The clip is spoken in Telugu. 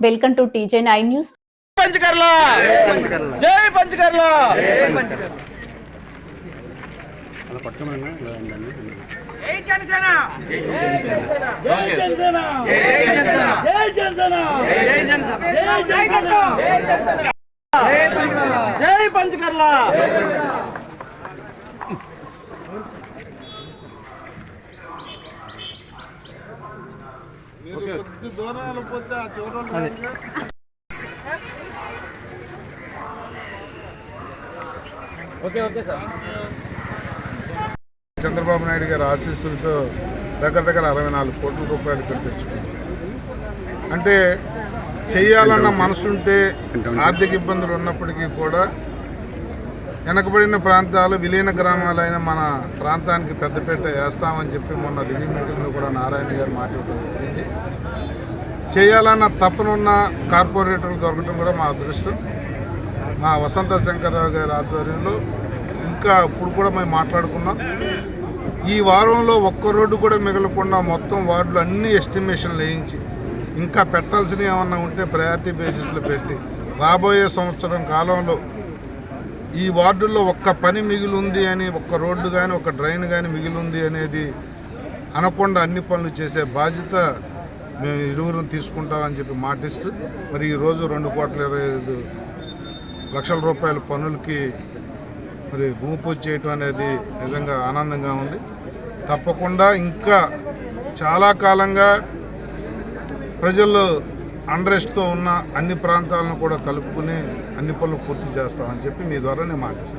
Welcome to TJ nine news Panchakarla! జై పంచకర్ల! జై జనసేన జై జనసేన. జై జనసేన. జై జనసేన. జై Panchakarla. Okay okay sir. Chandrababu Naidu గారి ఆశీస్సులతో దగ్గర దగ్గర అరవై నాలుగు కోట్ల రూపాయలు ఇక్కడ తెచ్చుకున్నాం అంటే చేయాలన్న మనసుంటే ఆర్థిక ఇబ్బందులు ఉన్నప్పటికీ కూడా వెనకబడిన ప్రాంతాలు విలీన గ్రామాలైన మన ప్రాంతానికి పెద్దపీట వేస్తామని చెప్పి మొన్న రివ్యూ మీటింగ్లో కూడా నారాయణ గారు మాట్లాడటం జరిగింది. చేయాలన్న తపనున్న కార్పొరేటర్లు దొరకడం కూడా మా అదృష్టం. మా వసంత శంకర్రావు గారి ఆధ్వర్యంలో ఇంకా ఇప్పుడు కూడా మేము మాట్లాడుకున్నాం. ఈ వారంలో ఒక్క రోడ్డు కూడా మిగలకుండా మొత్తం వార్డులు అన్ని ఎస్టిమేషన్లు వేయించి ఇంకా పెట్టాల్సినవి ఏమన్నా ఉంటే ప్రయారిటీ బేసిస్లో పెట్టి రాబోయే సంవత్సరం కాలంలో ఈ వార్డుల్లో ఒక్క పని మిగిలింది అని ఒక్క రోడ్డు కానీ ఒక డ్రైన్ కానీ మిగిలింది అనేది అనకుండా అన్ని పనులు చేసే బాధ్యత మేము ఇరువురు తీసుకుంటామని చెప్పి మాటిస్తూ మరి ఈరోజు రెండు కోట్ల ఇరవై ఐదు లక్షల రూపాయల పనులకి మరి భూమి పూజ చేయటం అనేది నిజంగా ఆనందంగా ఉంది. తప్పకుండా ఇంకా చాలా కాలంగా ప్రజల్లో అండ్రెస్ట్తో ఉన్న అన్ని ప్రాంతాలను కూడా కలుపుకుని అన్ని పనులు పూర్తి చేస్తామని చెప్పి మీ ద్వారా నేను మాటిస్తాను